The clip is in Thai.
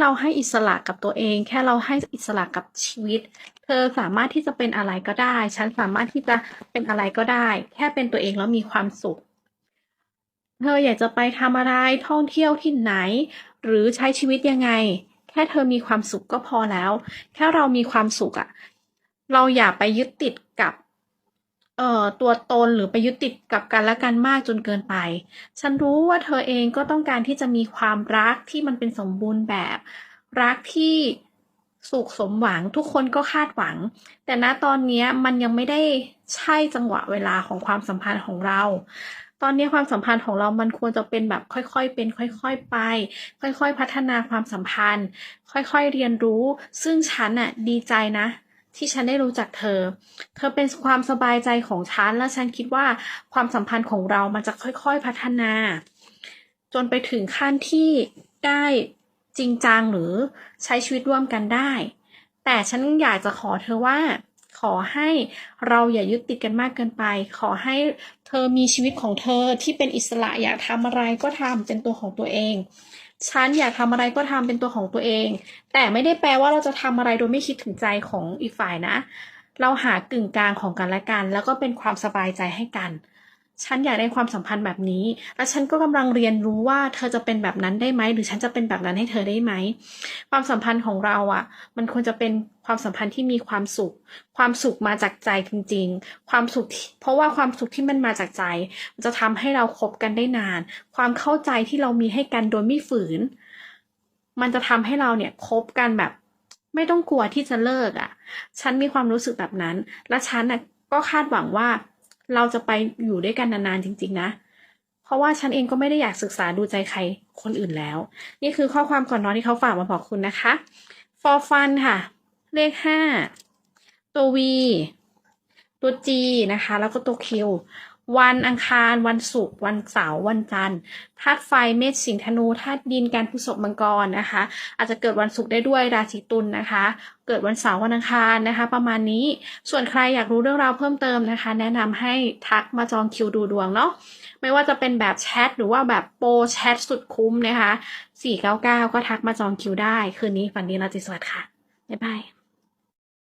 ค่เราให้อิสระกับตัวเอง แค่เราให้อิสระกับชีวิต เธอสามารถที่จะเป็นอะไรก็ได้ ฉันสามารถที่จะเป็นอะไรก็ได้ แค่เป็นตัวเองแล้วมีความสุข เธออยากจะไปทำอะไรท่องเที่ยวที่ไหน หรือใช้ชีวิตยังไง แค่เธอมีความสุขก็พอแล้ว แค่เรามีความสุขอะเราอย่าไปยึดติดกับ เอ่อตัวตนหรือไปยึดติดกับกันและกันมากจนเกินไป ฉันรู้ว่าเธอเองก็ต้องการที่จะมีความรักที่มันเป็นสมบูรณ์แบบ รักที่สุขสมหวังทุกคนก็คาดหวัง แต่ณตอนนี้มันยังไม่ได้ใช่จังหวะเวลาของความสัมพันธ์ของเรา ตอนนี้ความสัมพันธ์ของเรามันควรจะเป็นแบบค่อยๆเป็น ค่อยๆไป ค่อยๆพัฒนาความสัมพันธ์ ค่อยๆเรียนรู้ ซึ่งฉันน่ะดีใจนะ ที่ฉันได้รู้จักเธอ เธอเป็นความสบายใจของฉัน และฉันคิดว่าความสัมพันธ์ของเรามันจะค่อยๆพัฒนา จนไปถึงขั้นที่ได้จริงจังหรือใช้ชีวิตร่วมกันได้ แต่ฉันอยากจะขอเธอว่า ขอให้เราอย่ายึดติดกันมากเกินไป ขอให้เธอมีชีวิตของเธอที่เป็นอิสระอยากทำอะไรก็ทำเป็นตัวของตัวเอง ฉันอยากทำอะไรก็ทำเป็นตัวของตัวเอง แต่ไม่ได้แปลว่าเราจะทำอะไรโดยไม่คิดถึงใจของอีกฝ่ายนะ เราหากึ่งกลางของกันและกัน แล้วก็เป็นความสบายใจให้กัน ฉันอยากได้ความสัมพันธ์แบบนี้ และฉันก็กำลังเรียนรู้ว่าเธอจะเป็นแบบนั้นได้ไหม หรือฉันจะเป็นแบบนั้นให้เธอได้ไหม ความสัมพันธ์ของเราอะ มันควรจะเป็นความสัมพันธ์ที่มีความสุข ความสุขมาจากใจจริง ๆ ความสุข เพราะว่าความสุขที่มันมาจากใจ มันจะทำให้เราคบกันได้นาน ความเข้าใจที่เรามีให้กันโดยไม่ฝืน มันจะทำให้เราเนี่ยคบกันแบบ ไม่ต้องกลัวที่จะเลิกอะ ฉันมีความรู้สึกแบบนั้น และฉันน่ะก็คาดหวังว่า เราจะไปอยู่ด้วยกันนานๆจริง ๆ นะ เพราะว่าฉันเองก็ไม่ได้อยากศึกษาดูใจใครคนอื่นแล้ว นี่คือข้อความก่อนนอนที่เขาฝากมาบอกคุณนะคะ for fun ค่ะ เลขห้าตัว V ตัว G นะคะ แล้วก็ตัว Q วันอังคาร วันศุกร์วันเสาร์วันจันทร์ธาตุไฟเมษสิงห์ธนูธาตุดินการพฤษภมังกรนะคะ อาจจะเกิดวันศุกร์ได้ด้วยราศีตุลนะคะ เกิดวันเสาร์วันอังคารนะคะ ประมาณนี้ส่วนใครอยากรู้เรื่องราวเพิ่มเติมนะคะ แนะนำให้ทักมาจองคิวดูดวงเนาะไม่ว่าจะเป็นแบบแชทหรือว่าแบบโปรแชทสุดคุ้มนะคะ499 ก็ทักมาจองคิวได้ คืนนี้ฝันดีราตรีสวัสดิ์ค่ะบ๊ายบาย